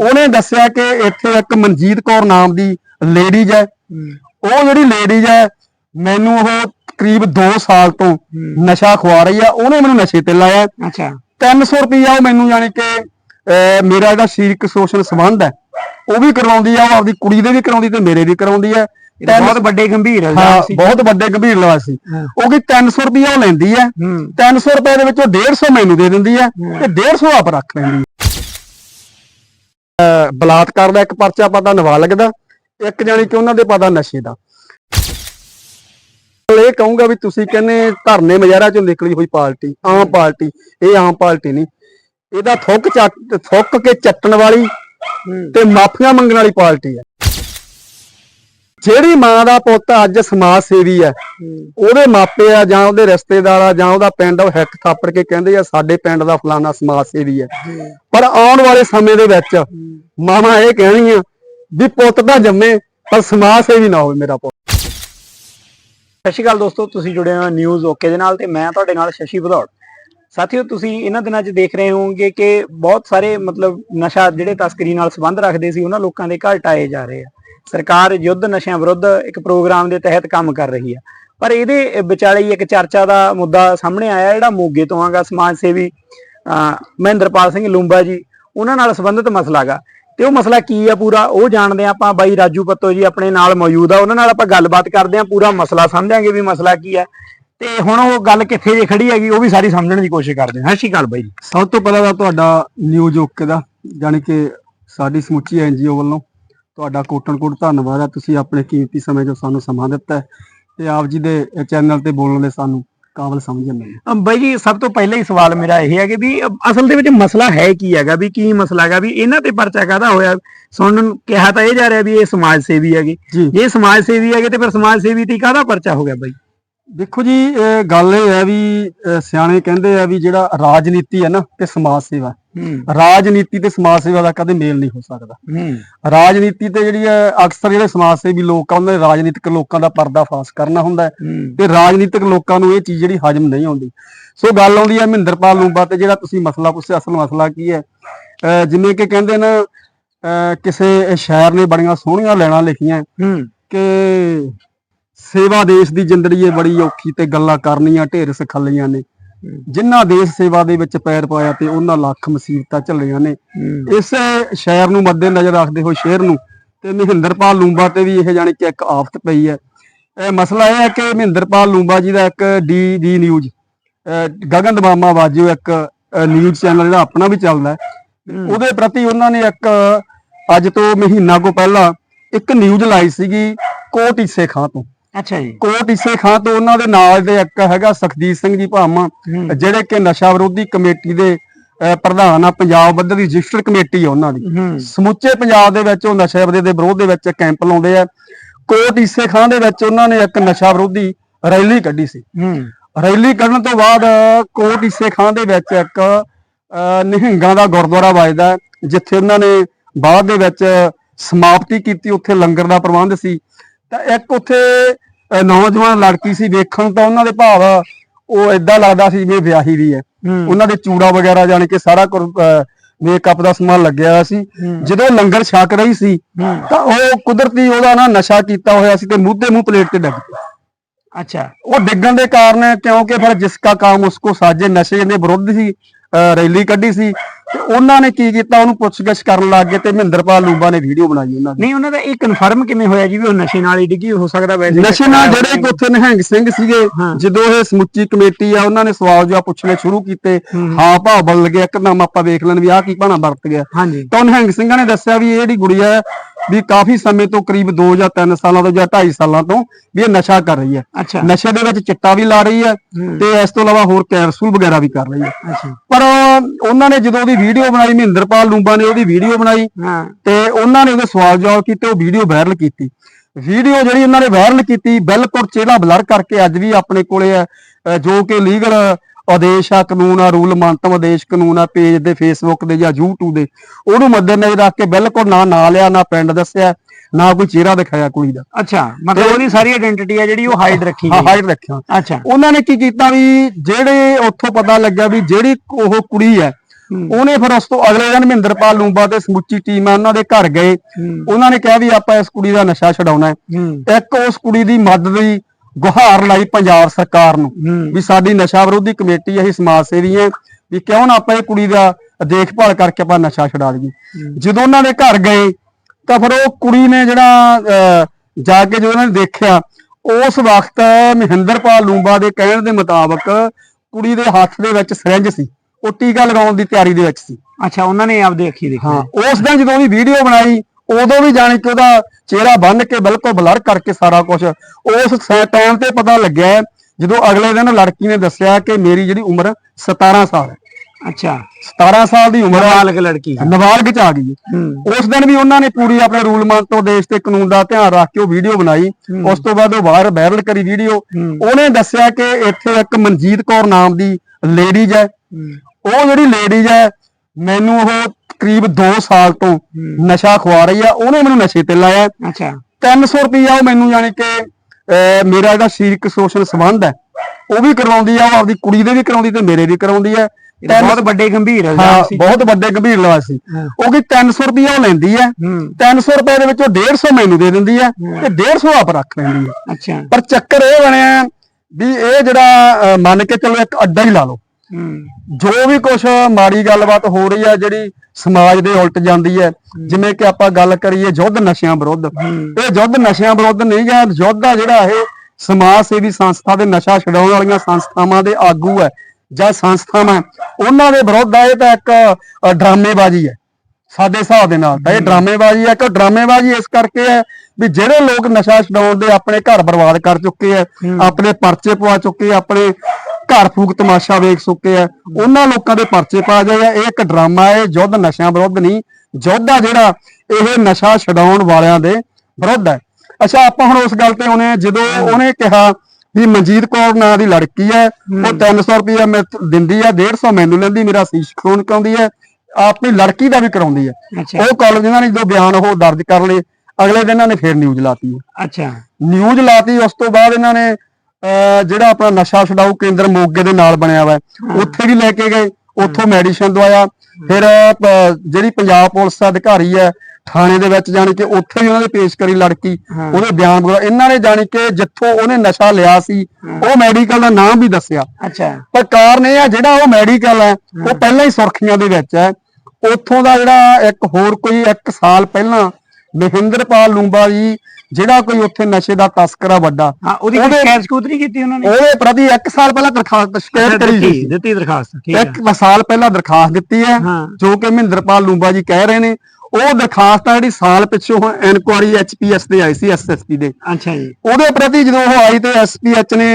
ਉਹਨੇ ਦੱਸਿਆ ਕਿ ਇੱਥੇ ਇੱਕ ਮਨਜੀਤ ਕੌਰ ਨਾਮ ਦੀ ਲੇਡੀਜ਼ ਹੈ। ਉਹ ਜਿਹੜੀ ਲੇਡੀਜ਼ ਹੈ ਮੈਨੂੰ ਉਹ ਕਰੀਬ 2 ਸਾਲ ਤੋਂ ਨਸ਼ਾ ਖਵਾ ਰਹੀ ਆ ਉਹਨੇ ਮੈਨੂੰ ਨਸ਼ੇ ਤੇ ਲਾਇਆ। ਅੱਛਾ। 300 ਰੁਪਈਆ ਉਹ ਮੈਨੂੰ ਯਾਨੀ ਕਿ ਮੇਰਾ ਜਿਹੜਾ ਸਰੀਰਕ ਸ਼ੋਸ਼ਣ ਸੰਬੰਧ ਹੈ ਉਹ ਵੀ ਕਰਵਾਉਂਦੀ ਆ। ਉਹ ਆਪਦੀ ਕੁੜੀ ਦੇ ਵੀ ਕਰਾਉਂਦੀ ਤੇ ਮੇਰੇ ਵੀ ਕਰਾਉਂਦੀ ਹੈ। ਬਹੁਤ ਵੱਡੇ ਗੰਭੀਰ ਇਲਜ਼ਾਮ ਹਾਂ ਸੀ। ਬਹੁਤ ਵੱਡੇ ਗੰਭੀਰ ਲਵਾਸ ਸੀ। ਉਹ ਕਿ 300 ਰੁਪਈਆ ਉਹ ਲੈਂਦੀ ਹੈ। ਹੂੰ। 300 ਰੁਪਏ ਦੇ ਵਿੱਚੋਂ 150 ਮੈਨੂੰ ਦੇ ਦਿੰਦੀ ਹੈ ਤੇ 150 ਆਪ ਰੱਖ ਲੈਂਦੀ ਹੈ। ਬਲਾਤਕਾਰ ਦਾ ਇੱਕ ਪਰਚਾ ਪਤਾ ਨਾਬਾਲਗ ਦਾ ਇੱਕ ਜਾਨੀ ਕਿ ਉਹਨਾਂ ਦੇ ਪਤਾ ਨਸ਼ੇ ਦਾ। ਇਹ ਕਹੂੰਗਾ ਵੀ ਤੁਸੀਂ ਕਹਿੰਦੇ ਧਰਨੇ ਮਜ਼ਾਰਾ ਚੋਂ ਨਿਕਲੀ ਹੋਈ ਪਾਰਟੀ ਆਮ ਪਾਰਟੀ ਇਹ ਆਮ ਪਾਰਟੀ ਨਹੀਂ। ਇਹਦਾ ਥੁੱਕ ਥੁੱਕ ਕੇ ਚੱਟਣ ਵਾਲੀ ਤੇ ਮਾਫੀਆਂ ਮੰਗਣ ਵਾਲੀ ਪਾਰਟੀ ਹੈ। ਜਿਹੜੀ ਮਾਂ ਦਾ ਪੁੱਤ ਅੱਜ ਸਮਾਜ ਸੇਵੀ ਹੈ ਉਹਦੇ ਮਾਪੇ ਆ ਜਾਂ ਉਹਦੇ ਰਿਸ਼ਤੇਦਾਰ ਆ ਜਾਂ ਉਹਦਾ ਪਿੰਡ ਉਹ ਹਿੱਕ ਥਾਪੜ ਕੇ ਕਹਿੰਦੇ ਆ ਸਾਡੇ ਪਿੰਡ ਦਾ ਫਲਾਣਾ ਸਮਾਜ ਸੇਵੀ ਹੈ। ਪਰ ਆਉਣ ਵਾਲੇ ਸਮੇਂ ਦੇ ਵਿੱਚ ਮਾਵਾਂ ਇਹ ਕਹਿਣਗੀਆਂ ਵੀ ਪੁੱਤ ਤਾਂ ਜੰਮੇ ਪਰ ਸਮਾਜ ਸੇਵੀ ਨਾ ਹੋਵੇ ਮੇਰਾ ਪੁੱਤ। ਸਤਿ ਸ਼੍ਰੀ ਅਕਾਲ ਦੋਸਤੋ ਤੁਸੀਂ ਜੁੜੇ ਹੋ ਨਿਊਜ਼ ਓਕੇ ਦੇ ਨਾਲ ਤੇ ਮੈਂ ਤੁਹਾਡੇ ਨਾਲ ਸ਼ਸ਼ੀ ਭਦੌੜ। ਸਾਥੀਓ ਤੁਸੀਂ ਇਹਨਾਂ ਦਿਨਾਂ 'ਚ ਦੇਖ ਰਹੇ ਹੋਵੋਗੇ ਕਿ ਬਹੁਤ ਸਾਰੇ ਮਤਲਬ ਨਸ਼ਾ ਜਿਹੜੇ ਤਸਕਰੀ ਨਾਲ ਸੰਬੰਧ ਰੱਖਦੇ ਸੀ ਉਹਨਾਂ ਲੋਕਾਂ ਦੇ ਘਰ ਟਾਏ ਜਾ ਰਹੇ ਆ। ਸਰਕਾਰ ਯੁੱਧ ਨਸ਼ਿਆਂ ਵਿਰੁੱਧ ਇੱਕ ਪ੍ਰੋਗਰਾਮ ਦੇ ਤਹਿਤ ਕੰਮ ਕਰ ਰਹੀ ਆ। ਪਰ ਇਹਦੇ ਵਿਚਾਲੇ ਹੀ ਇੱਕ ਚਰਚਾ ਦਾ ਮੁੱਦਾ ਸਾਹਮਣੇ ਆਇਆ, ਜਿਹੜਾ ਮੋਗੇ ਤੋਂ ਆਗਾ ਸਮਾਜ ਸੇਵੀ ਮਹਿੰਦਰਪਾਲ ਸਿੰਘ ਲੂੰਬਾ ਜੀ, ਉਹਨਾਂ ਨਾਲ ਸੰਬੰਧਿਤ ਮਸਲਾ ਗਾ। ਤੇ ਉਹ ਮਸਲਾ ਕੀ ਆ ਪੂਰਾ? ਉਹ ਜਾਣਦੇ ਆ ਆਪਾਂ ਬਾਈ ਰਾਜੂ ਪੱਤੋ ਜੀ ਆਪਣੇ ਨਾਲ ਮੌਜੂਦ ਆ, ਉਹਨਾਂ ਨਾਲ ਆਪਾਂ ਗੱਲਬਾਤ ਕਰਦੇ ਆ, ਪੂਰਾ ਮਸਲਾ ਸਮਝਾਂਗੇ ਵੀ ਮਸਲਾ ਕੀ ਆ। ਤੇ ਹੁਣ ਉਹ ਗੱਲ ਕਿੱਥੇ ਜੇ ਖੜੀ ਹੈਗੀ, ਉਹ ਵੀ ਸਾਰੀ ਸਮਝਣ ਦੀ ਕੋਸ਼ਿਸ਼ ਕਰਦੇ ਹਾਂ ਸਤਿ ਸ਼੍ਰੀ ਅਕਾਲ ਬਾਈ ਜੀ। ਸਭ ਤੋਂ ਪਹਿਲਾਂ ਤਾਂ ਤੁਹਾਡਾ ਨਿਊਜ਼ ਓਕੇ ਦਾ ਯਾਨੀ ਕਿ ਸਾਡੀ ਸਮੁੱਚੀ ਐਨਜੀਓ ਵੱਲੋਂ ਤੁਹਾਡਾ ਕੋਟਨ ਕੋਟ ਧੰਨਵਾਦ ਹੈ। ਤੁਸੀਂ ਆਪਣੇ ਕੀਮਤੀ ਸਮੇਂ ਜੋ ਸਾਨੂੰ ਸਮਾਂ ਦਿੱਤਾ ਹੈ ਤੇ ਆਪ ਜੀ ਦੇ ਚੈਨਲ ਤੇ ਬੋਲਣ ਦੇ ਸਾਨੂੰ ਕਾਬਲ ਲਈ ਅਮ ਬਾਈ ਜੀ ਸਭ ਤੋਂ ਪਹਿਲਾਂ ਹੀ ਸਵਾਲ ਮੇਰਾ ਇਹ ਹੈ ਕਿ ਵੀ ਅਸਲ ਦੇ ਵਿੱਚ ਮਸਲਾ ਹੈ ਕੀ ਹੈਗਾ? ਵੀ ਕੀ ਮਸਲਾ ਹੈਗਾ? ਵੀ ਇਹਨਾਂ ਤੇ ਪਰਚਾ ਕਾਹਦਾ ਹੋਇਆ? ਸੁਣਨ ਨੂੰ ਕਿਹਾ ਤਾਂ ਇਹ ਜਾ ਰਿਹਾ ਵੀ ਇਹ ਸਮਾਜ ਸੇਵੀ ਹੈਗੇ। ਜੀ। ਸਮਾਜ ਸੇਵੀ ਹੈਗੇ ਤੇ ਫਿਰ ਸਮਾਜ ਸੇਵੀ ਤੇ ਕਾਹਦਾ ਪਰਚਾ ਹੋ ਗਿਆ ਬਾਈ? ਦੇਖੋ ਜੀ ਗੱਲ ਇਹ ਹੈ ਵੀ ਸਿਆਣੇ ਕਹਿੰਦੇ ਆ ਵੀ ਜਿਹੜਾ ਰਾਜਨੀਤੀ ਹੈ ਨਾ ਤੇ ਸਮਾਜ ਸੇਵਾ ਰਾਜਨੀਤੀ ਤੇ ਸਮਾਜ ਸੇਵਾ ਦਾ ਕਦੇ ਮੇਲ ਨਹੀਂ ਹੋ ਸਕਦਾ। ਰਾਜਨੀਤੀ ਤੇ ਜਿਹੜੀ ਅਕਸਰ ਜਿਹੜੇ ਸਮਾਜ ਸੇਵੀ ਲੋਕ ਆ ਉਹਨਾਂ ਨੇ ਰਾਜਨੀਤਿਕ ਲੋਕਾਂ ਦਾ ਪਰਦਾਫਾਸ਼ ਕਰਨਾ ਹੁੰਦਾ ਤੇ ਰਾਜਨੀਤਿਕ ਲੋਕਾਂ ਨੂੰ ਇਹ ਚੀਜ਼ ਜਿਹੜੀ ਹਜਮ ਨਹੀਂ ਆਉਂਦੀ। ਸੋ ਗੱਲ ਆਉਂਦੀ ਹੈ ਮਹਿੰਦਰਪਾਲ ਲੂੰਬਾ ਤੇ ਜਿਹੜਾ ਤੁਸੀਂ ਮਸਲਾ ਪੁੱਛਿਆ ਅਸਲ ਮਸਲਾ ਕੀ ਹੈ? ਜਿਵੇਂ ਕਿ ਕਹਿੰਦੇ ਨਾ ਕਿਸੇ ਸ਼ਾਇਰ ਨੇ ਬੜੀਆਂ ਸੋਹਣੀਆਂ ਲੈਣਾ ਲਿਖੀਆਂ। ਕਿ ਸੇਵਾ ਦੇਸ਼ ਦੀ ਜ਼ਿੰਦਗੀ ਏ ਬੜੀ ਔਖੀ ਤੇ ਗੱਲਾਂ ਕਰਨੀਆਂ ਢੇਰ ਸਖੱਲੀਆਂ ਨੇ। ਜਿਨ੍ਹਾਂ ਦੇਸ਼ ਸੇਵਾ ਦੇ ਵਿੱਚ ਪੈਰ ਪਾਇਆ ਤੇ ਉਹਨਾਂ ਲੱਖ ਮੁਸੀਬਤਾਂ ਝੱਲੀਆਂ ਨੇ। ਇਸ ਸ਼ਾਇਰ ਨੂੰ ਮੱਦੇ ਨਜ਼ਰ ਰੱਖਦੇ ਹੋਏ ਸ਼ੇਰ ਨੂੰ ਤੇ ਮਹਿੰਦਰਪਾਲ ਲੂੰਬਾ ਤੇ ਵੀ ਇਹ ਜਾਣੀ ਕਿ ਇੱਕ ਆਫਤ ਪਈ ਹੈ। ਇਹ ਮਸਲਾ ਇਹ ਹੈ ਕਿ ਮਹਿੰਦਰਪਾਲ ਲੂੰਬਾ ਜੀ ਦਾ ਇੱਕ ਡੀ ਡੀ ਨਿਊਜ਼ ਗਗਨ ਦਮਾਮਾ ਵਾਜੋ ਇੱਕ ਨਿਊਜ਼ ਚੈਨਲ ਜਿਹੜਾ ਆਪਣਾ ਵੀ ਚੱਲਦਾ ਉਹਦੇ ਪ੍ਰਤੀ ਉਹਨਾਂ ਨੇ ਇੱਕ ਅੱਜ ਤੋਂ ਮਹੀਨਾ ਕੋ ਪਹਿਲਾਂ ਇੱਕ ਨਿਊਜ਼ ਲਾਈ ਸੀਗੀ ਕੋਟ ਈਸੇ ਖਾਂ ਤੋਂ। ਅੱਛਾ ਜੀ। ਕੋਟ ਈਸੇ ਖਾਂ ਤੋਂ ਉਹਨਾਂ ਦੇ ਨਾਲ ਦੇ ਇੱਕ ਹੈਗਾ ਸੁਖਦੀਪ ਸਿੰਘ ਜੀ ਭਾਮਾ ਜਿਹੜੇ ਕਿ ਨਸ਼ਾ ਵਿਰੋਧੀ ਕਮੇਟੀ ਦੇ ਪ੍ਰਧਾਨ ਆ ਪੰਜਾਬ ਬੱਧਰ ਦੀ ਰਜਿਸਟਰਡ ਕਮੇਟੀ ਆ ਉਹਨਾਂ ਦੀ। ਸਮੁੱਚੇ ਪੰਜਾਬ ਦੇ ਵਿੱਚ ਉਹ ਨਸ਼ਾ ਵਿਰੋਧੀ ਦੇ ਵਿਰੋਧ ਦੇ ਵਿੱਚ ਕੈਂਪ ਲਾਉਂਦੇ ਆ। ਕੋਟ ਈਸੇ ਖਾਂ ਦੇ ਵਿੱਚ ਉਹਨਾਂ ਨੇ ਇੱਕ ਨਸ਼ਾ ਵਿਰੋਧੀ ਰੈਲੀ ਕੱਢੀ ਸੀ। ਰੈਲੀ ਕੱਢਣ ਤੋਂ ਬਾਅਦ ਕੋਟ ਈਸੇ ਖਾਂ ਦੇ ਵਿੱਚ ਇੱਕ ਨਿਹੰਗਾਂ ਦਾ ਗੁਰਦੁਆਰਾ ਵੱਜਦਾ ਜਿੱਥੇ ਉਹਨਾਂ ਨੇ ਬਾਅਦ ਦੇ ਵਿੱਚ ਸਮਾਪਤੀ ਕੀਤੀ ਉੱਥੇ ਲੰਗਰ ਦਾ ਪ੍ਰਬੰਧ ਸੀ। ਤਾਂ ਇੱਕ ਉੱਥੇ ਨੌਜਵਾਨ ਲੜਕੀ ਸੀ ਵੇਖਣ ਤਾਂ ਉਹਨਾਂ ਦੇ ਭਾਵ ਉਹ ਏਦਾਂ ਲੱਗਦਾ ਸੀ ਜਿਵੇਂ ਵਿਆਹੀ ਵੀ ਹੈ। ਉਹਨਾਂ ਦੇ ਚੂੜਾ ਵਗੈਰਾ ਜਾਣੀ ਕਿ ਸਾਰਾ ਮੇਕਅਪ ਦਾ ਸਮਾਨ ਲੱਗਿਆ ਹੋਇਆ ਸੀ। ਜਦੋਂ ਲੰਗਰ ਛਕ ਰਹੀ ਸੀ ਤਾਂ ਉਹ ਕੁਦਰਤੀ ਉਹਦਾ ਨਾ ਨਸ਼ਾ ਕੀਤਾ ਹੋਇਆ ਸੀ ਤੇ ਤੇ ਮੂੰਹ ਪਲੇਟ ਤੇ ਡਿੱਗ ਪਿਆ ਅੱਛਾ। ਉਹ ਡਿੱਗਣ ਦੇ ਕਾਰਨ ਕਿਉਂਕਿ ਫਿਰ ਜਿਸ ਕਾ ਕੰਮ ਉਸਕੋ ਸਾਜੇ ਨਸ਼ੇ ਦੇ ਵਿਰੁੱਧ ਸੀ ਰੈਲੀ ਕੱਢੀ ਸੀ ਤੇ ਉਹਨਾਂ ਨੇ ਕੀ ਕੀਤਾ? ਉਹਨੂੰ ਪੁੱਛਗਿੱਛ ਕਰਨ ਲੱਗ ਗਏ ਤੇ ਮਹਿੰਦਰਪਾਲ ਲੂੰਬਾ ਨੇ ਵੀਡੀਓ ਬਣਾਈ ਉਹਨਾਂ ਦੀ। ਨਹੀਂ ਉਹਨਾਂ ਦਾ ਇਹ ਕਨਫਰਮ ਕਿਵੇਂ ਹੋਇਆ ਜੀ ਵੀ ਉਹ ਨਸ਼ੇ ਨਾਲ ਹੀ ਡਿੱਗੀ? ਹੋ ਸਕਦਾ ਵੈਸੇ ਨਸ਼ੇ ਨਾਲ ਜਿਹੜੇ ਉੱਥੇ ਨਿਹੰਗ ਸਿੰਘ ਸੀਗੇ। ਜਦੋਂ ਇਹ ਸਮੁੱਚੀ ਕਮੇਟੀ ਆ ਉਹਨਾਂ ਨੇ ਸਵਾਲ ਜਵਾਬ ਪੁੱਛਣੇ ਸ਼ੁਰੂ ਕੀਤੇ। ਹੂੰ। ਭਾਅ ਬਦਲ ਗਿਆ ਇੱਕਦਮ ਆਪਾਂ ਵੇਖ ਲੈਣ ਵੀ ਆਹ ਕੀ ਭਾਣਾ ਵਰਤ ਗਿਆ। ਹਾਂਜੀ। ਤਾਂ ਨਿਹੰਗ ਸਿੰਘਾਂ ਨੇ ਦੱਸਿਆ ਵੀ ਇਹ ਜਿਹੜੀ ਗੁੜੀਆ ਵੀ ਕਾਫੀ ਸਮੇਂ ਤੋਂ ਕਰੀਬ 2 ਜਾਂ 3 ਸਾਲਾਂ ਤੋਂ ਜਾਂ 2.5 ਸਾਲਾਂ ਤੋਂ ਵੀ ਇਹ ਨਸ਼ਾ ਕਰ ਰਹੀ ਹੈ। ਨਸ਼ੇ ਦੇ ਵਿੱਚ ਚਿੱਟਾ ਵੀ ਲਾ ਰਹੀ ਹੈ। ਤੇ ਇਸ ਤੋਂ ਇਲਾਵਾ ਹੋਰ ਕੈਪਸੂਲ ਵਗੈਰਾ ਵੀ ਕਰ ਰਹੀ ਹੈ। ਪਰ ਉਹਨਾਂ ਨੇ ਜਦੋਂ ਉਹਦੀ ਵੀਡੀਓ ਬਣਾਈ ਮਹਿੰਦਰਪਾਲ ਲੂੰਬਾ ਨੇ ਉਹਦੀ ਵੀਡੀਓ ਬਣਾਈ ਤੇ ਉਹਨਾਂ ਨੇ ਉਹਦੇ ਸਵਾਲ ਜਵਾਬ ਕੀਤੇ ਉਹ ਵੀਡੀਓ ਵਾਇਰਲ ਕੀਤੀ। ਵੀਡੀਓ ਜਿਹੜੀ ਉਹਨਾਂ ਨੇ ਵਾਇਰਲ ਕੀਤੀ ਬਿਲਕੁਲ ਚਿਹਰਾ ਬਲਰ ਕਰਕੇ ਅੱਜ ਵੀ ਆਪਣੇ ਕੋਲੇ ਹੈ ਜੋ ਕਿ ਲੀਗਲ ਆਦੇਸ਼ ਆ ਕਾਨੂੰਨ ਆ ਰੂਲ ਮੰਤਵ ਆਦੇਸ਼ ਕਾਨੂੰਨ ਆ ਪੇਜ ਦੇ ਫੇਸਬੁੱਕ ਦੇ ਜਾਂ YouTube ਦੇ ਉਹਨੂੰ ਮੱਦੇਨਜ਼ਰ ਰੱਖ ਕੇ ਬਿਲਕੁਲ ਨਾ ਨਾਂ ਲਿਆ ਨਾ ਪਿੰਡ ਦੱਸਿਆ ਨਾ ਕੋਈ ਚਿਹਰਾ ਦਿਖਾਇਆ ਕੁੜੀ ਦਾ। ਅੱਛਾ ਮਤਲਬ ਉਹਦੀ ਸਾਰੀ ਆਇਡੈਂਟੀਟੀ ਹੈ ਜਿਹੜੀ ਉਹ ਹਾਈਡ ਰੱਖੀ ਹਾਂ ਹਾਈਟ ਰੱਖਿਆ ਅੱਛਾ। ਉਹਨਾਂ ਨੇ ਕੀ ਕੀਤਾ ਵੀ ਜਿਹੜੇ ਉੱਥੋਂ ਪਤਾ ਲੱਗਿਆ ਵੀ ਜਿਹੜੀ ਉਹ ਕੁੜੀ ਹੈ। ਉਹਨੇ ਫਿਰ ਉਸ ਤੋਂ ਅਗਲੇ ਦਿਨ ਮਹਿੰਦਰਪਾਲ ਲੂੰਬਾ ਤੇ ਸਮੁੱਚੀ ਟੀਮ ਆ ਉਹਨਾਂ ਦੇ ਘਰ ਗਏ। ਉਹਨਾਂ ਨੇ ਕਿਹਾ ਵੀ ਆਪਾਂ ਇਸ ਕੁੜੀ ਦਾ ਨਸ਼ਾ ਛਡਾਉਣਾ ਹੈ। ਇੱਕ ਉਸ ਕੁੜੀ ਦੀ ਮਦਦ ਦੀ ਗੁਹਾਰ ਲਾਈ ਪੰਜਾਬ ਸਰਕਾਰ ਨੂੰ ਵੀ ਸਾਡੀ ਨਸ਼ਾ ਵਿਰੋਧੀ ਕਮੇਟੀ ਹੈ, ਅਸੀਂ ਸਮਾਜ ਸੇਵੀ ਹਾਂ ਵੀ ਕਿਉਂ ਨਾ ਆਪਾਂ ਇਹ ਕੁੜੀ ਦਾ ਦੇਖਭਾਲ ਕਰਕੇ ਆਪਾਂ ਨਸ਼ਾ ਛਡਾ ਲਈਏ। ਜਦੋਂ ਉਹਨਾਂ ਦੇ ਘਰ ਗਏ ਤਾਂ ਫਿਰ ਉਹ ਕੁੜੀ ਨੇ ਜਿਹੜਾ ਜਾ ਕੇ ਜਦੋਂ ਉਹਨਾਂ ਨੇ ਦੇਖਿਆ ਉਸ ਵਕਤ ਮਹਿੰਦਰਪਾਲ ਲੂੰਬਾ ਦੇ ਕਹਿਣ ਦੇ ਮੁਤਾਬਕ ਕੁੜੀ ਦੇ ਹੱਥ ਦੇ ਵਿੱਚ ਸਿਰੰਜ ਸੀ। ਉਹ ਟੀਕਾ ਲਗਾਉਣ ਦੀ ਤਿਆਰੀ ਦੇ ਵਿੱਚ ਸੀ। ਅੱਛਾ ਉਹਨਾਂ ਨੇ ਆਪਦੇ ਅੱਖੀ ਦੇਖਿਆ ਹਾਂ ਉਸ ਦਿਨ ਜਦੋਂ ਉਹਦੀ ਵੀਡੀਓ ਬਣਾਈ ਉਦੋਂ ਵੀ ਜਾਣੀ ਕਿ ਉਹਦਾ ਚਿਹਰਾ ਬੰਨ ਕੇ ਬਿਲਕੁਲ ਬਲਰ ਕਰਕੇ ਸਾਰਾ ਕੁਝ ਉਸ ਟਾਈਮ ਤੇ ਪਤਾ ਲੱਗਿਆ ਜਦੋਂ ਅਗਲੇ ਦਿਨ ਲੜਕੀ ਨੇ ਦੱਸਿਆ ਕਿ ਮੇਰੀ ਜਿਹੜੀ ਉਮਰ 17 ਸਾਲ ਹੈ। ਅੱਛਾ। 17 ਸਾਲ ਦੀ ਉਮਰ ਨਾਬਾਲਗ ਲੜਕੀ ਨਾਬਾਲਗ ਚ ਆ ਗਈ ਉਸ ਦਿਨ ਵੀ ਉਹਨਾਂ ਨੇ ਪੂਰੀ ਆਪਣੇ ਰੂਲ ਮੰਨ ਤੋਂ ਦੇਸ਼ ਤੇ ਕਾਨੂੰਨ ਦਾ ਧਿਆਨ ਰੱਖ ਕੇ ਉਹ ਵੀਡੀਓ ਬਣਾਈ। ਉਸ ਤੋਂ ਬਾਅਦ ਉਹ ਵਾਇਰ ਵਾਇਰਲ ਕਰੀ ਵੀਡੀਓ ਉਹਨੇ ਦੱਸਿਆ ਕਿ ਇੱਥੇ ਇੱਕ ਮਨਜੀਤ ਕੌਰ ਨਾਮ ਦੀ ਲੇਡੀਜ਼ ਹੂੰ। ਉਹ ਜਿਹੜੀ ਲੇਡੀਜ਼ ਹੈ ਮੈਨੂੰ ਉਹ ਕਰੀਬ 2 ਸਾਲ ਤੋਂ। ਨਸ਼ਾ ਖਵਾ ਰਹੀ ਆ ਉਹਨੇ ਮੈਨੂੰ ਨਸ਼ੇ ਤੇ ਲਾਇਆ। ਅੱਛਾ। 300 ਰੁਪਈਆ ਉਹ ਮੈਨੂੰ ਯਾਨੀ ਕਿ ਮੇਰਾ ਜਿਹੜਾ ਸਰੀਰਕ ਸ਼ੋਸ਼ਣ ਸੰਬੰਧ ਹੈ ਉਹ ਵੀ ਕਰਵਾਉਂਦੀ ਆ ਉਹ ਆਪਦੀ ਕੁੜੀ ਦੇ ਵੀ ਕਰਾਉਂਦੀ ਤੇ ਮੇਰੇ ਵੀ ਕਰਾਉਂਦੀ ਤਾਂ ਬਹੁਤ ਵੱਡੇ ਗੰਭੀਰ ਹਾਂ ਬਹੁਤ ਵੱਡੇ ਗੰਭੀਰ ਲਵਾ ਸੀ। ਉਹ ਕਿ 300 ਰੁਪਈਆ ਉਹ ਲੈਂਦੀ ਹੈ। ਹੂੰ 300 ਰੁਪਏ ਦੇ ਵਿੱਚੋਂ 150 ਮੈਨੂੰ ਦੇ ਦਿੰਦੀ ਹੈ। ਤੇ 150 ਆਪ ਰੱਖ ਲੈਂਦੀ ਹੈ ਅੱਛਾ। ਪਰ ਚੱਕਰ ਇਹ ਬਣਿਆ ਵੀ ਇਹ ਜਿਹੜਾ ਮੰਨ ਕੇ ਚੱਲੋ ਇੱਕ ਅੱਡਾ ਹੀ ਲਾ ਲਓ। ਜੋ ਵੀ ਕੁਝ ਮਾੜੀ ਗੱਲਬਾਤ ਹੋ ਰਹੀ ਹੈ ਜਿਹੜੀ ਸਮਾਜ ਦੇ ਉਲਟ ਜਾਂਦੀ ਹੈ ਜਿਵੇਂ ਕਿ ਆਪਾਂ ਗੱਲ ਕਰੀਏ ਯੁੱਧ ਨਸ਼ਿਆਂ ਵਿਰੁੱਧ ਹੂੰ ਇਹ ਯੁੱਧ ਨਸ਼ਿਆਂ ਵਿਰੁੱਧ ਨਹੀਂ ਗਾ ਯੁੱਧ ਆ ਜਿਹੜਾ ਇਹ ਸਮਾਜ ਸੇਵੀ ਸੰਸਥਾ ਦੇ ਨਸ਼ਾ ਛਡਾਉਣ ਵਾਲੀਆਂ ਸੰਸਥਾਵਾਂ ਦੇ ਆਗੂ ਹੈ ਜਾਂ ਸੰਸਥਾਵਾਂ ਉਹਨਾਂ ਦੇ ਵਿਰੁੱਧ ਆ ਇਹ ਤਾਂ ਇੱਕ ਡਰਾਮੇਬਾਜ਼ੀ ਹੈ ਸਾਡੇ ਹਿਸਾਬ ਦੇ ਨਾਲ ਤਾਂ ਇਹ ਡਰਾਮੇਬਾਜ਼ੀ ਹੈ ਕਿ ਡਰਾਮੇਬਾਜ਼ੀ ਇਸ ਕਰਕੇ ਹੈ ਵੀ ਜਿਹੜੇ ਲੋਕ ਨਸ਼ਾ ਛਡਾਉਣ ਦੇ ਆਪਣੇ ਘਰ ਬਰਬਾਦ ਕਰ ਚੁੱਕੇ ਆ ਆਪਣੇ ਪਰਚੇ ਪਵਾ ਚੁੱਕੇ ਆ ਆਪਣੇ ਘਰ ਫੂਕ ਤਮਾਸ਼ਾ ਵੇਖ ਚੁੱਕੇ ਆ। ਉਹਨਾਂ ਲੋਕਾਂ ਦੇ ਪਰਚੇ ਪਾ ਜਾਏ ਆ। ਇਹ ਇੱਕ ਡਰਾਮਾ ਹੈ ਯੁੱਧ ਨਸ਼ਿਆਂ ਵਿਰੁੱਧ ਨਹੀਂ। ਆ ਜਿਹੜਾ ਇਹ ਨਸ਼ਾ ਛਡਾਉਣ ਵਾਲਿਆਂ ਦੇ ਵਿਰੁੱਧ ਹੈ। ਅੱਛਾ ਆਪਾਂ ਹੁਣ ਉਸ ਗੱਲ ਤੇ ਆਉਨੇ ਆ ਜਦੋਂ ਉਹਨੇ ਕਿਹਾ ਵੀ ਮਨਜੀਤ ਕੌਰ ਨਾਂ ਦੀ ਲੜਕੀ ਹੈ ਉਹ 300 ਰੁਪਏ ਮੈਂ ਦਿੰਦੀ ਹੈ 150 ਮੈਨੂੰ ਲੈਂਦੀ ਮੇਰਾ ਸੀਸ਼ ਖੂਨ ਕਰਾਉਂਦੀ ਹੈ। ਆਪਣੀ ਲੜਕੀ ਦਾ ਵੀ ਕਰਾਉਂਦੀ ਹੈ। ਉਹ ਕਾਲਜ ਇਹਨਾਂ ਨੇ ਜਦੋਂ ਬਿਆਨ ਉਹ ਦਰਜ ਕਰ ਲਏ ਅਗਲੇ ਦਿਨ ਇਹਨਾਂ ਨੇ ਫੇਰ ਨਿਊਜ਼ ਲਾਤੀ ਅੱਛਾ। ਨਿਊਜ਼ ਲਾਤੀ ਉਸ ਤੋਂ ਬਾਅਦ ਇਹਨਾਂ ਨੇ ਜਿਹੜਾ ਆਪਣਾ ਨਸ਼ਾ ਛਡਾਊ ਕੇਂਦਰ ਮੋਗੇ ਦੇ ਨਾਲ ਬਣਿਆ ਵਾ ਉੱਥੇ ਵੀ ਲੈ ਕੇ ਗਏ ਉੱਥੋਂ ਮੈਡੀਸਨ ਦਵਾਇਆ। ਫਿਰ ਜਿਹੜੀ ਪੰਜਾਬ ਪੁਲਿਸ ਦਾ ਅਧਿਕਾਰੀ ਹੈ ਥਾਣੇ ਦੇ ਵਿੱਚ ਜਾਣੀ ਕਿ ਉੱਥੇ ਵੀ ਉਹਨਾਂ ਦੇ ਪੇਸ਼ ਕਰੀ ਲੜਕੀ ਹਾਂ। ਉਹਦੇ ਬਿਆਨ ਵਗੈਰਾ ਇਹਨਾਂ ਨੇ ਜਾਣੀ ਕਿ ਜਿੱਥੋਂ ਉਹਨੇ ਨਸ਼ਾ ਲਿਆ ਸੀ ਉਹ ਮੈਡੀਕਲ ਦਾ ਨਾਮ ਵੀ ਦੱਸਿਆ। ਅੱਛਾ। ਪਰ ਕਾਰਨ ਇਹ ਆ ਜਿਹੜਾ ਉਹ ਮੈਡੀਕਲ ਹੈ ਉਹ ਪਹਿਲਾਂ ਹੀ ਸੁਰਖੀਆਂ ਦੇ ਵਿੱਚ ਹੈ। ਉੱਥੋਂ ਦਾ ਜਿਹੜਾ ਇੱਕ ਹੋਰ ਕੋਈ 1 ਸਾਲ ਪਹਿਲਾਂ ਮਹਿੰਦਰਪਾਲ ਲੂੰਬਾ ਜੀ ਜਿਹੜਾ ਕੋਈ ਉੱਥੇ ਨਸ਼ੇ ਦਾ ਤਸਕਰਾ ਵੱਡਾ ਹਾਂ ਉਹਦੀ ਸ਼ਿਕਾਇਤ ਸਕੂਤ ਨਹੀਂ ਕੀਤੀ ਉਹਨਾਂ ਨੇ? ਉਹਦੇ ਪ੍ਰਤੀ 1 ਸਾਲ ਪਹਿਲਾਂ ਦਰਖਾਸਤ ਸ਼ਿਕਾਇਤ ਕਰੀ ਸੀ ਦਿੱਤੀ ਦਰਖਾਸਤ ਠੀਕ ਹੈ ਇੱਕ ਸਾਲ ਪਹਿਲਾਂ ਦਰਖਾਸਤ ਦਿੱਤੀ ਹੈ ਜੋ ਕਿ ਮਹਿੰਦਰਪਾਲ ਲੂੰਬਾ ਜੀ ਕਹਿ ਰਹੇ ਨੇ। ਉਹ ਦਰਖਾਸਤ ਆ ਜਿਹੜੀ ਸਾਲ ਪਿੱਛੋਂ ਇਨਕੁਆਰੀ ਐਚਪੀਐਸ ਦੇ ਆਈ ਸੀ ਐਸਐਸਪੀ ਦੇ। ਅੱਛਾ ਜੀ। ਉਹਦੇ ਪ੍ਰਤੀ ਜਦੋਂ ਉਹ ਆਈ ਤੇ ਐਸਪੀਐਚ ਨੇ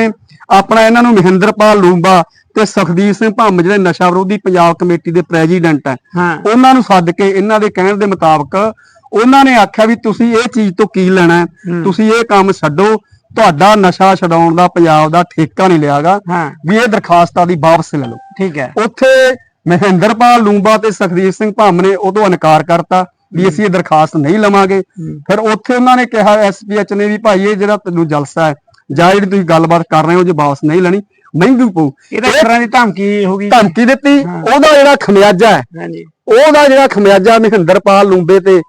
ਆਪਣਾ ਇਹਨਾਂ ਨੂੰ ਮਹਿੰਦਰਪਾਲ ਲੂੰਬਾ ਤੇ ਸੁਖਦੀਪ ਸਿੰਘ ਭੰਮ ਜਿਹੜੇ ਨਸ਼ਾ ਵਿਰੋਧੀ ਪੰਜਾਬ ਕਮੇਟੀ ਦੇ ਪ੍ਰੈਜ਼ੀਡੈਂਟ ਹਾਂ। ਉਹਨਾਂ ਨੂੰ ਸੱਦ ਕੇ ਇਹਨਾਂ ਦੇ ਕਹਿਣ ਦੇ ਮੁਤਾਬਕ ਉਹਨਾਂ ਨੇ ਆਖਿਆ ਵੀ ਤੁਸੀਂ ਇਹ ਚੀਜ਼ ਤੋਂ ਕੀ ਲੈਣਾ ਹੈ? ਤੁਸੀਂ ਇਹ ਕੰਮ ਛੱਡੋ ਤੁਹਾਡਾ ਨਸ਼ਾ ਛਡਾਉਣ ਦਾ ਪੰਜਾਬ ਦਾ ਠੇਕਾ ਨਹੀਂ ਲਿਆਗਾ। ਹਾਂ। ਵੀ ਇਹ ਦਰਖਾਸਤਾਂ ਦੀ ਵਾਪਸ ਲੈ ਲਓ। ਠੀਕ ਹੈ। ਉੱਥੇ ਮਹਿੰਦਰਪਾਲ ਲੂੰਬਾ ਤੇ ਸੁਖਦੀਪ ਸਿੰਘ ਭੰਮ ਨੇ ਉਦੋਂ ਇਨਕਾਰ ਕਰਤਾ ਵੀ ਅਸੀਂ ਇਹ ਦਰਖਾਸਤ ਨਹੀਂ ਲਵਾਂਗੇ। ਫਿਰ ਉੱਥੇ ਉਹਨਾਂ ਨੇ ਕਿਹਾ ਐਸਪੀਐਚ ਨੇ ਵੀ ਭਾਈ ਇਹ ਜਿਹੜਾ ਤੈਨੂੰ ਜਲਸਾ ਹੈ ਜਾਂ ਜਿਹੜੀ ਤੁਸੀਂ ਗੱਲਬਾਤ ਕਰ ਰਹੇ ਹੋ ਜੇ ਵਾਪਸ ਨਹੀਂ ਲੈਣੀ ਮਹਿੰਗੀ ਪਊ। ਇਹ ਤਾਂ ਇੱਕ ਤਰ੍ਹਾਂ ਦੀ ਧਮਕੀ ਹੋ ਗਈ। ਧਮਕੀ ਦਿੱਤੀ। ਉਹਦਾ ਜਿਹੜਾ ਖਮਿਆਜਾ ਹੈ ਹਾਂਜੀ। ਉਹਦਾ ਜਿਹੜਾ ਖਮਿਆਜਾ ਮਹਿੰਦਰਪਾਲ ਲੂੰਬੇ ਤੇ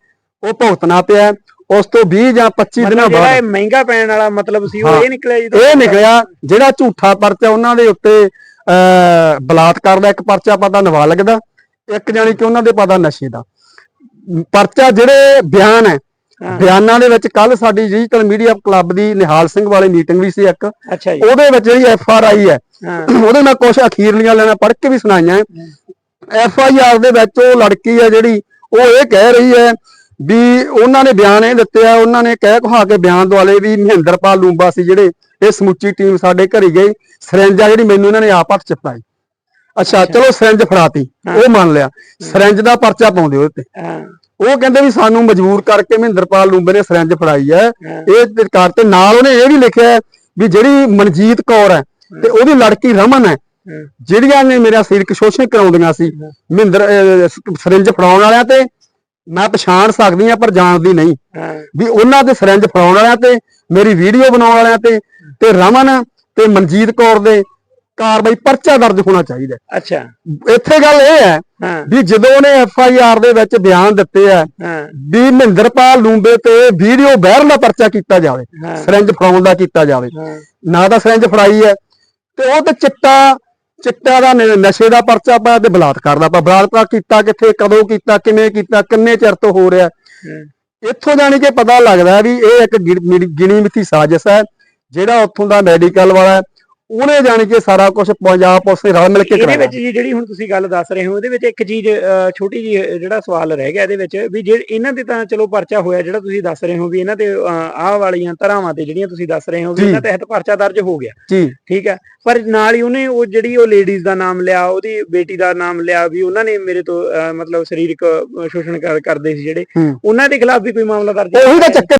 ਉਹ ਭੁਗਤਣਾ ਪਿਆ ਉਸ ਤੋਂ 20 ਜਾਂ 25 ਦਿਨਾਂ ਜਿਹੜਾ ਇਹ ਬਾਅਦ ਮਹਿੰਗਾ ਪੈਣ ਵਾਲਾ ਮਤਲਬ ਸੀ ਉਹ। ਇਹ ਨਿਕਲਿਆ ਜੀ ਇਹ ਨਿਕਲਿਆ ਜਿਹੜਾ ਝੂਠਾ ਪਰਚਾ ਉਹਨਾਂ ਦੇ ਉੱਤੇ ਅਹ, ਬਲਾਤਕਾਰ ਦਾ ਇੱਕ ਪਰਚਾ ਪਤਾ ਨਾਬਾਲਗ ਦਾ ਇੱਕ ਜਾਨੀ ਕਿ ਉਹਨਾਂ ਦੇ ਪਤਾ ਨਸ਼ੇ ਦਾ। ਪਰਚਾ ਜਿਹੜੇ ਬਿਆਨ ਹੈ ਹਾਂ। ਬਿਆਨਾਂ ਦੇ ਵਿੱਚ ਕੱਲ ਸਾਡੀ ਡਿਜੀਟਲ ਮੀਡੀਆ ਕਲੱਬ ਦੀ ਨਿਹਾਲ ਸਿੰਘ ਵਾਲੀ ਮੀਟਿੰਗ ਵੀ ਸੀ ਇੱਕ। ਅੱਛਾ ਜੀ। ਉਹਦੇ ਵਿੱਚ ਜਿਹੜੀ ਐਫ ਆਰ ਆਈ ਹੈ ਹਾਂ। ਉਹਦੇ ਮੈਂ ਕੁਝ ਅਖੀਰਲੀਆਂ ਲੈਣਾ ਪੜ੍ਹ ਕੇ ਵੀ ਸੁਣਾਈਆਂ। ਐਫ ਆਈ ਆਰ ਦੇ ਵਿੱਚ ਉਹ ਲੜਕੀ ਹੈ ਜਿਹੜੀ ਉਹ ਇਹ ਕਹਿ ਰਹੀ ਹੈ ਵੀ ਉਹਨਾਂ ਨੇ ਬਿਆਨ ਇਹ ਦਿੱਤੇ ਆ ਉਹਨਾਂ ਨੇ ਕਹਿ ਕਹਾ ਕੇ ਬਿਆਨ ਦਵਾਲੇ ਵੀ ਮਹਿੰਦਰਪਾਲ ਲੂੰਬਾ ਸੀ ਜਿਹੜੇ ਇਹ ਸਮੁੱਚੀ ਟੀਮ ਸਾਡੇ ਘਰੀ ਗਈ ਸਿਰੰਜ ਜਿਹੜੀ ਮੈਨੂੰ ਇਹਨਾਂ ਨੇ ਆਪ ਹੱਥ ਚ ਫੜਾਈ ਅੱਛਾ। ਚਲੋ ਸਿਰੰਜ ਫੜਾਤੀ ਉਹ ਮੰਨ ਲਿਆ ਸਿਰੰਜ ਦਾ ਪਰਚਾ ਪਾਉਂਦੇ ਉਹਦੇ ਤੇ। ਉਹ ਕਹਿੰਦੇ ਵੀ ਸਾਨੂੰ ਮਜਬੂਰ ਕਰਕੇ ਮਹਿੰਦਰਪਾਲ ਲੂੰਬੇ ਨੇ ਸਿਰੰਜ ਫੜਾਈ ਹੈ। ਇਹ ਸਰਕਾਰ ਤੇ ਨਾਲ ਉਹਨੇ ਇਹ ਵੀ ਲਿਖਿਆ ਵੀ ਜਿਹੜੀ ਮਨਜੀਤ ਕੌਰ ਹੈ ਤੇ ਉਹਦੀ ਲੜਕੀ ਰਮਨ ਹੈ। ਜਿਹੜੀਆਂ ਨੇ ਮੇਰਾ ਸਰੀਰਕ ਸ਼ੋਸ਼ਣ ਕਰਾਉਂਦੀਆਂ ਸੀ ਮਹਿੰਦਰ ਸਿਰੰਜ ਫੜਾਉਣ ਵਾਲਿਆਂ ਤੇ ਮੈਂ ਪਛਾਣ ਸਕਦੀ ਆ ਪਰ ਜਾਣਦੀ ਨਹੀਂ। ਵੀ ਉਹਨਾਂ ਦੇ ਸਿਰੰਜ ਫੜਾਉਣ ਵਾਲਿਆਂ ਤੇ ਮੇਰੀ ਵੀਡੀਓ ਬਣਾਉਣ ਵਾਲਿਆਂ ਤੇ ਤੇ ਰਮਨ ਤੇ ਮਨਜੀਤ ਕੌਰ ਦੇ ਕਾਰਵਾਈ ਪਰਚਾ ਦਰਜ ਹੋਣਾ ਚਾਹੀਦਾ। ਅੱਛਾ। ਇੱਥੇ ਗੱਲ ਇਹ ਹੈ ਵੀ ਜਦੋਂ ਉਹਨੇ ਐਫ ਆਈ ਆਰ ਦੇ ਵਿੱਚ ਬਿਆਨ ਦਿੱਤੇ ਆ ਵੀ ਮਹਿੰਦਰਪਾਲ ਲੂੰਬੇ ਤੇ ਵੀਡੀਓ ਵਾਇਰਲ ਦਾ ਪਰਚਾ ਕੀਤਾ ਜਾਵੇ ਸਰੰਜ ਫੜਾਉਣ ਦਾ ਕੀਤਾ ਜਾਵੇ। ਨਾ ਤਾਂ ਸਰੰਜ ਫੜਾਈ ਹੈ ਤੇ ਉਹ ਤੇ ਚਿੱਟਾ ਚਿੱਟਾ ਦਾ ਨਸ਼ੇ ਦਾ ਪਰਚਾ ਪਾਇਆ ਤੇ ਬਲਾਤਕਾਰ ਦਾ ਪਾ ਬਲਾਤਕਾਰ ਕੀਤਾ ਕਿੱਥੇ ਕਦੋਂ ਕੀਤਾ ਕਿਵੇਂ ਕੀਤਾ ਕਿੰਨੇ ਚਿਰ ਤੋਂ ਹੋ ਰਿਹਾ। ਇੱਥੋਂ ਜਾਣੀ ਕਿ ਪਤਾ ਲੱਗਦਾ ਵੀ ਇਹ ਇੱਕ ਗਿਣੀ ਮਿੱਥੀ ਸਾਜ਼ਿਸ਼ ਹੈ ਜਿਹੜਾ ਉੱਥੋਂ ਦਾ ਮੈਡੀਕਲ ਵਾਲਾ ਉਹਨੇ ਜਾਣੀ ਕਿ ਸਾਰਾ ਕੁਝ ਪੰਜਾਬ ਪੁਲਿਸ ਨੇ ਰਲ ਮਿਲ ਕੇ ਇਹਦੇ ਕਰਾਇਆ। ਵਿੱਚ ਜੀ ਜਿਹੜੀ ਹੁਣ ਤੁਸੀਂ ਗੱਲ ਦੱਸ ਰਹੇ ਹੋ ਇਹਦੇ ਵਿੱਚ ਇੱਕ ਚੀਜ਼ ਛੋਟੀ ਜੀ ਜਿਹੜਾ ਸਵਾਲ ਰਹਿ ਗਿਆ ਇਹਦੇ ਵਿੱਚ ਵੀ ਜੇ ਇਹਨਾਂ ਦੇ ਤਾਂ ਚਲੋ ਪਰਚਾ ਹੋਇਆ ਜਿਹੜਾ ਤੁਸੀਂ ਦੱਸ ਰਹੇ ਹੋ ਵੀ ਇਹਨਾਂ ਤੇ ਆਹ ਵਾਲੀਆਂ ਧਰਾਵਾਂ ਤੇ ਜਿਹੜੀਆਂ ਤੁਸੀਂ ਦੱਸ ਰਹੇ ਹੋ ਵੀ। ਇਹਨਾਂ ਤਹਿਤ ਪਰਚਾ ਦਰਜ ਹੋ ਗਿਆ। ਠੀਕ ਹੈ ਪਰ ਨਾਲ ਹੀ ਉਹਨੇ ਉਹ ਜਿਹੜੀ ਉਹ ਲੇਡੀਜ਼ ਦਾ ਨਾਮ ਲਿਆ ਉਹਦੀ ਬੇਟੀ ਦਾ ਨਾਮ ਲਿਆ ਵੀ ਉਹਨਾਂ ਨੇ ਮੇਰੇ ਤੋਂ ਮਤਲਬ ਸਰੀਰਕ ਸ਼ੋਸ਼ਣ ਕਰ- ਕਰਦੇ ਸੀ ਜਿਹੜੇ। ਉਹਨਾਂ ਦੇ ਖਿਲਾਫ ਵੀ ਕੋਈ ਮਾਮਲਾ ਦਰਜ ਉਹੀ ਤਾਂ ਚੱਕਰ